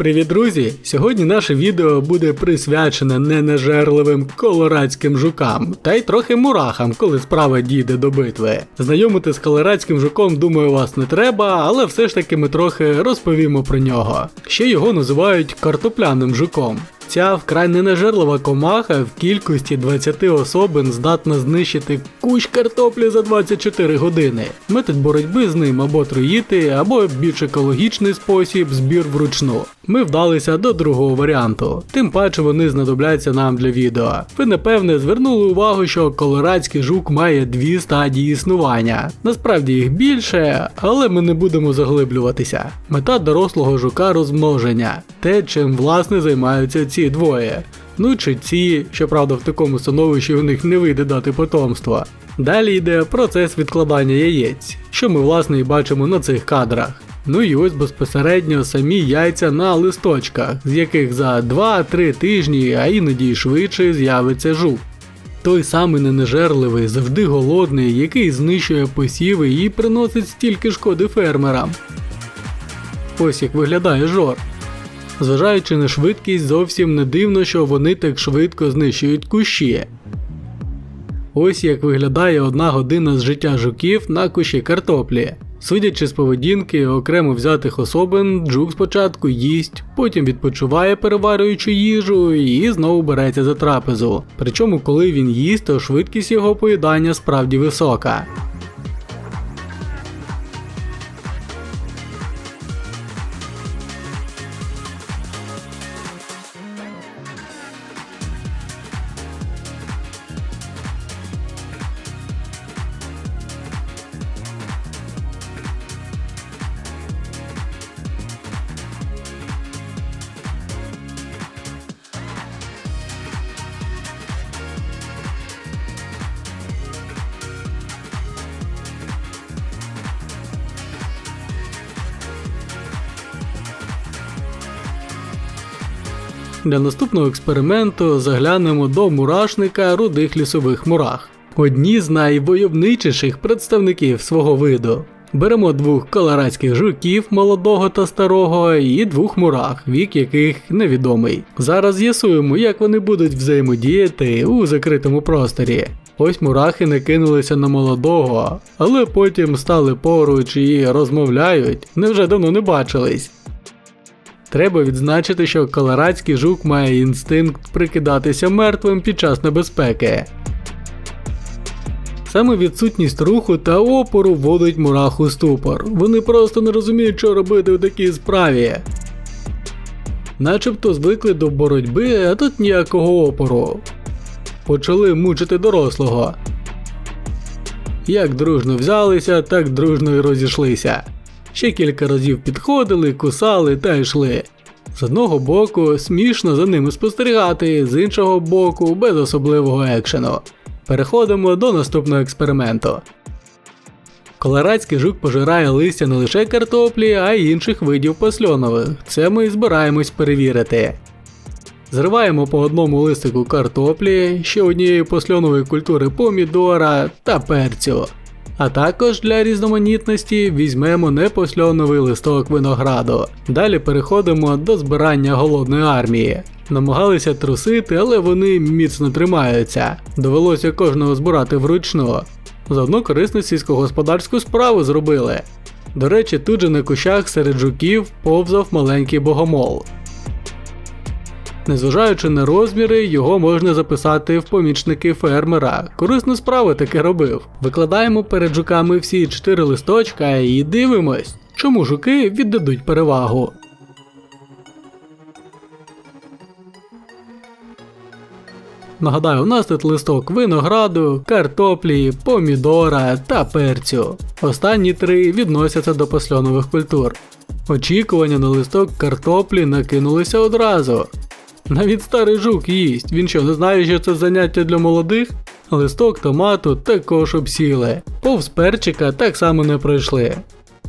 Привіт, друзі! Сьогодні наше відео буде присвячене ненажерливим колорадським жукам, та й трохи мурахам, коли справа дійде до битви. Знайомити з колорадським жуком, думаю, вас не треба, але все ж таки ми трохи розповімо про нього. Ще його називають картопляним жуком. Ця вкрай ненажерлива комаха в кількості 20 особин здатна знищити кущ картоплі за 24 години. Метод боротьби з ним або троїти, або більш екологічний спосіб збір вручну. Ми вдалися до другого варіанту, тим паче вони знадобляться нам для відео. Ви напевне звернули увагу, що колорадський жук має дві стадії існування. Насправді їх більше, але ми не будемо заглиблюватися. Мета дорослого жука розмноження, те, чим власне займаються ці двоє. Ну чи ці, щоправда, в такому становищі у них не вийде дати потомство. Далі йде процес відкладання яєць, що ми власне і бачимо на цих кадрах. Ну і ось безпосередньо самі яйця на листочках, з яких за 2-3 тижні, а іноді й швидше з'явиться жук. Той самий ненажерливий, завжди голодний, який знищує посіви і приносить стільки шкоди фермерам. Ось як виглядає жор. Зважаючи на швидкість, зовсім не дивно, що вони так швидко знищують кущі. Ось як виглядає одна година з життя жуків на кущі картоплі. Судячи з поведінки окремо взятих особин, джук спочатку їсть, потім відпочиває, переварюючи їжу, і знову береться за трапезу. Причому, коли він їсть, то швидкість його поїдання справді висока. Для наступного експерименту заглянемо до мурашника рудих лісових мурах. Одні з найвойовничіших представників свого виду. Беремо двох колорадських жуків молодого та старого і двох мурах, вік яких невідомий. Зараз з'ясуємо, як вони будуть взаємодіяти у закритому просторі. Ось мурахи не кинулися на молодого, але потім стали поруч і розмовляють, невже давно не бачились. Треба відзначити, що колорадський жук має інстинкт прикидатися мертвим під час небезпеки. Саме відсутність руху та опору вводить мурах у ступор. Вони просто не розуміють, що робити у такій справі. Начебто звикли до боротьби, а тут ніякого опору. Почали мучити дорослого. Як дружно взялися, так дружно і розійшлися. Ще кілька разів підходили, кусали та йшли. З одного боку, смішно за ними спостерігати, з іншого боку, без особливого екшену. Переходимо до наступного експерименту. Колорадський жук пожирає листя не лише картоплі, а й інших видів посльонових. Це ми збираємось перевірити. Зриваємо по одному листику картоплі, ще однієї посльонової культури помідора та перцю. А також для різноманітності візьмемо непосльоновий листок винограду. Далі переходимо до збирання голодної армії. Намагалися трусити, але вони міцно тримаються. Довелося кожного збирати вручну. Заодно корисну сільськогосподарську справу зробили. До речі, тут же на кущах серед жуків повзав маленький богомол. Незважаючи на розміри, його можна записати в помічники фермера. Корисну справу таки робив. Викладаємо перед жуками всі чотири листочка і дивимось, чому жуки віддадуть перевагу. Нагадаю, у нас тут листок винограду, картоплі, помідора та перцю. Останні три відносяться до посльонових культур. Очікування на листок картоплі накинулися одразу. Навіть старий жук їсть, він що не знає, що це заняття для молодих? Листок томату також обсіли, повз перчика так само не пройшли.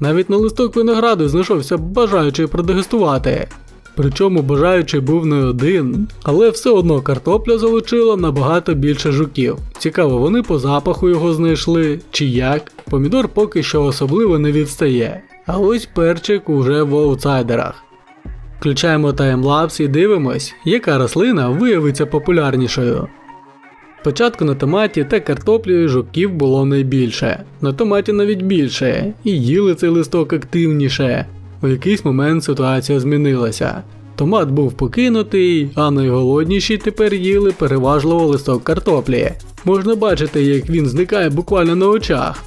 Навіть на листок винограду знайшовся бажаючий продегустувати. Причому бажаючий був не один, але все одно картопля залучила набагато більше жуків. Цікаво, вони по запаху його знайшли чи як. Помідор поки що особливо не відстає. А ось перчик уже в аутсайдерах. Включаємо таймлапс і дивимось, яка рослина виявиться популярнішою. Спочатку на томаті та картоплі жуків було найбільше, на томаті навіть більше, і їли цей листок активніше. У якийсь момент ситуація змінилася. Томат був покинутий, а найголодніші тепер їли переважливо листок картоплі. Можна бачити, як він зникає буквально на очах.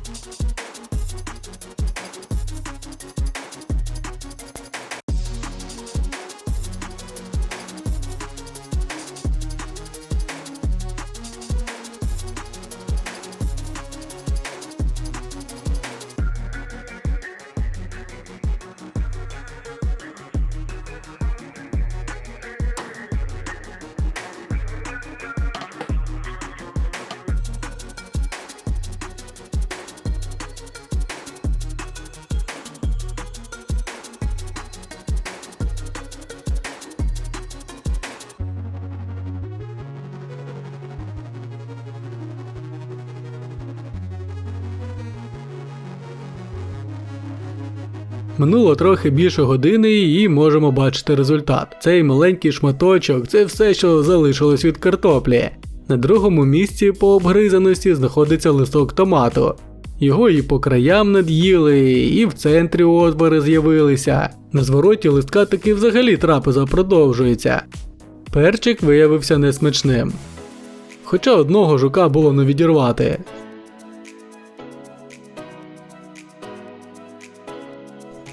Минуло трохи більше години і можемо бачити результат. Цей маленький шматочок це все, що залишилось від картоплі. На другому місці по обгризаності знаходиться листок томату. Його і по краям над'їли, і в центрі отвори з'явилися. На звороті листка таки взагалі трапеза продовжується. Перчик виявився несмачним. Хоча одного жука було не відірвати.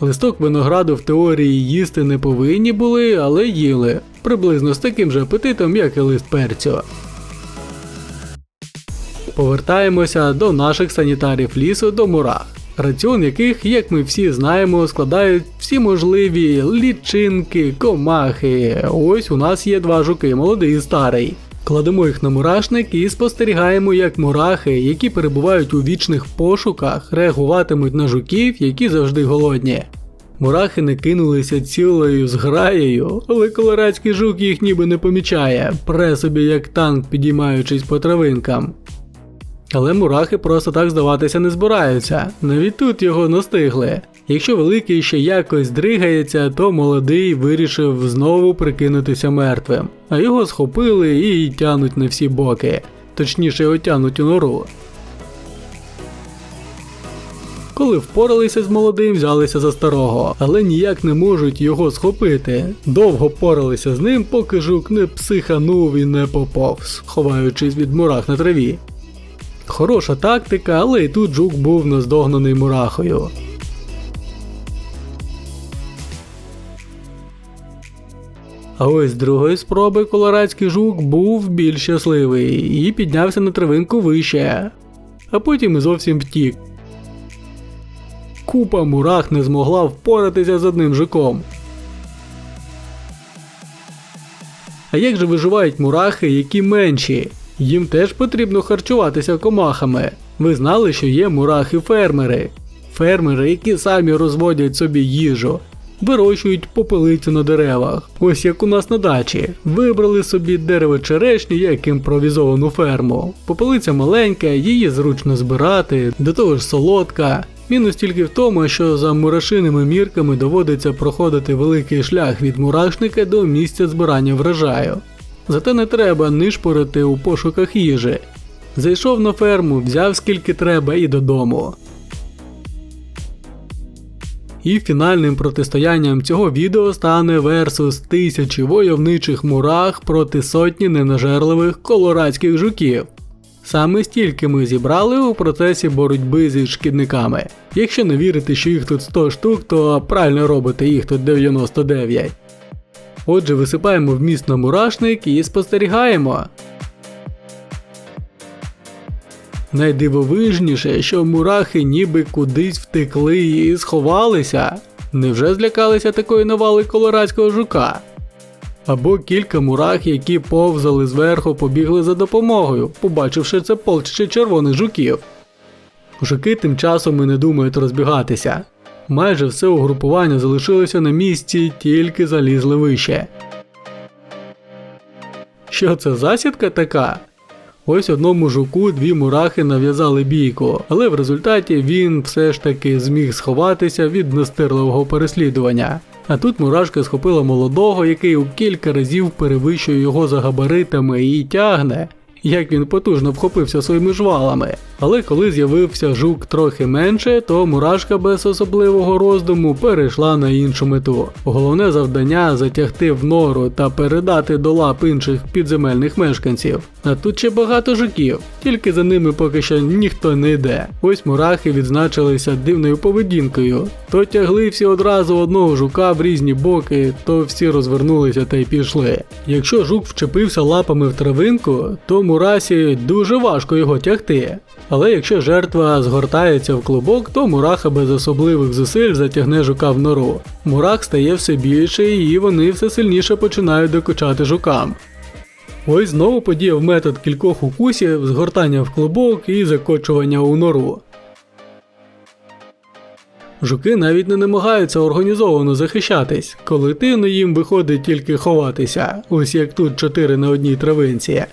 Листок винограду в теорії їсти не повинні були, але їли. Приблизно з таким же апетитом, як і лист перцю. Повертаємося до наших санітарів лісу до мурах, раціон яких, як ми всі знаємо, складають всі можливі лічинки, комахи. Ось у нас є два жуки, молодий і старий. Кладемо їх на мурашник і спостерігаємо, як мурахи, які перебувають у вічних пошуках, реагуватимуть на жуків, які завжди голодні. Мурахи не кинулися цілою зграєю, але колорадський жук їх ніби не помічає, пре собі як танк, підіймаючись по травинкам. Але мурахи просто так здаватися не збираються, навіть тут його настигли. Якщо великий ще якось дригається, то молодий вирішив знову прикинутися мертвим, а його схопили і тянуть на всі боки, точніше його тянуть у нору. Коли впоралися з молодим, взялися за старого, але ніяк не можуть його схопити. Довго поралися з ним, поки жук не психанув і не поповз, ховаючись від мурах на траві. Хороша тактика, але і тут жук був наздогнаний мурахою. А ось з другої спроби колорадський жук був більш щасливий і піднявся на травинку вище, а потім і зовсім втік. Купа мурах не змогла впоратися з одним жуком. А як же виживають мурахи, які менші? Їм теж потрібно харчуватися комахами. Ви знали, що є мурахи-фермери. Фермери, які самі розводять собі їжу, вирощують попелицю на деревах. Ось як у нас на дачі. Вибрали собі дерево черешні як імпровізовану ферму. Попелиця маленька, її зручно збирати, до того ж солодка. Мінус тільки в тому, що за мурашиними мірками доводиться проходити великий шлях від мурашника до місця збирання врожаю. Зате не треба нишпорити у пошуках їжі. Зайшов на ферму, взяв скільки треба і додому. І фінальним протистоянням цього відео стане версус тисячі войовничих мурах проти сотні ненажерливих колорадських жуків. Саме стільки ми зібрали у процесі боротьби зі шкідниками. Якщо не вірите, що їх тут 100 штук, то правильно робите їх тут 99. Отже, висипаємо вміст на мурашник і спостерігаємо. Найдивовижніше, що мурахи ніби кудись втекли і сховалися. Невже злякалися такої навали колорадського жука? Або кілька мурах, які повзали зверху, побігли за допомогою, побачивши це полчище червоних жуків. Жуки тим часом і не думають розбігатися. Майже все угрупування залишилося на місці, тільки залізли вище. Що це засідка така? Ось одному жуку дві мурахи нав'язали бійку, але в результаті він все ж таки зміг сховатися від настирливого переслідування. А тут мурашка схопила молодого, який у кілька разів перевищує його за габаритами і тягне, як він потужно вхопився своїми жвалами. Але коли з'явився жук трохи менше, то мурашка без особливого роздуму перейшла на іншу мету. Головне завдання затягти в нору та передати до лап інших підземельних мешканців. А тут ще багато жуків, тільки за ними поки що ніхто не йде. Ось мурахи відзначилися дивною поведінкою. То тягли всі одразу одного жука в різні боки, то всі розвернулися та й пішли. Якщо жук вчепився лапами в травинку, то мурасі дуже важко його тягти. Але якщо жертва згортається в клубок, то мураха без особливих зусиль затягне жука в нору. Мурах стає все більший і вони все сильніше починають докучати жукам. Ось знову подіяв метод кількох укусів, згортання в клубок і закочування у нору. Жуки навіть не намагаються організовано захищатись, колективно їм виходить тільки ховатися, ось як тут чотири на одній травинці.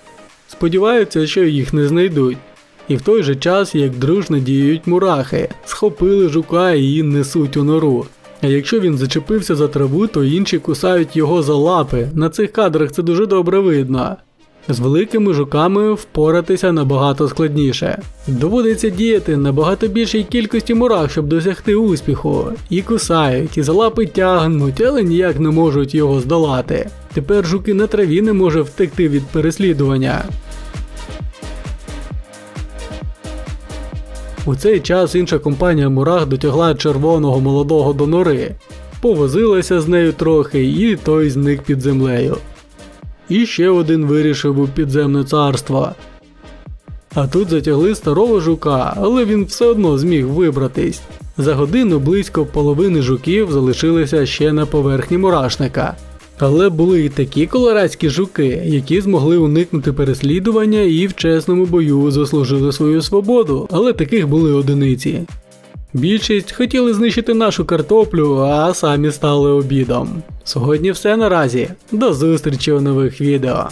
Сподіваються, що їх не знайдуть. І в той же час, як дружно діють мурахи, схопили жука і несуть у нору. А якщо він зачепився за траву, то інші кусають його за лапи. На цих кадрах це дуже добре видно. З великими жуками впоратися набагато складніше. Доводиться діяти набагато більшій кількості мурах, щоб досягти успіху. І кусають, і за лапи тягнуть, але ніяк не можуть його здолати. Тепер жуки на траві не може втекти від переслідування. У цей час інша компанія мурах дотягла червоного молодого до нори, повозилася з нею трохи, і той зник під землею. І ще один вирішив у підземне царство. А тут затягли старого жука, але він все одно зміг вибратись. За годину близько половини жуків залишилися ще на поверхні мурашника. Але були і такі колорадські жуки, які змогли уникнути переслідування і в чесному бою заслужили свою свободу, але таких були одиниці. Більшість хотіли знищити нашу картоплю, а самі стали обідом. Сьогодні все наразі. До зустрічі у нових відео.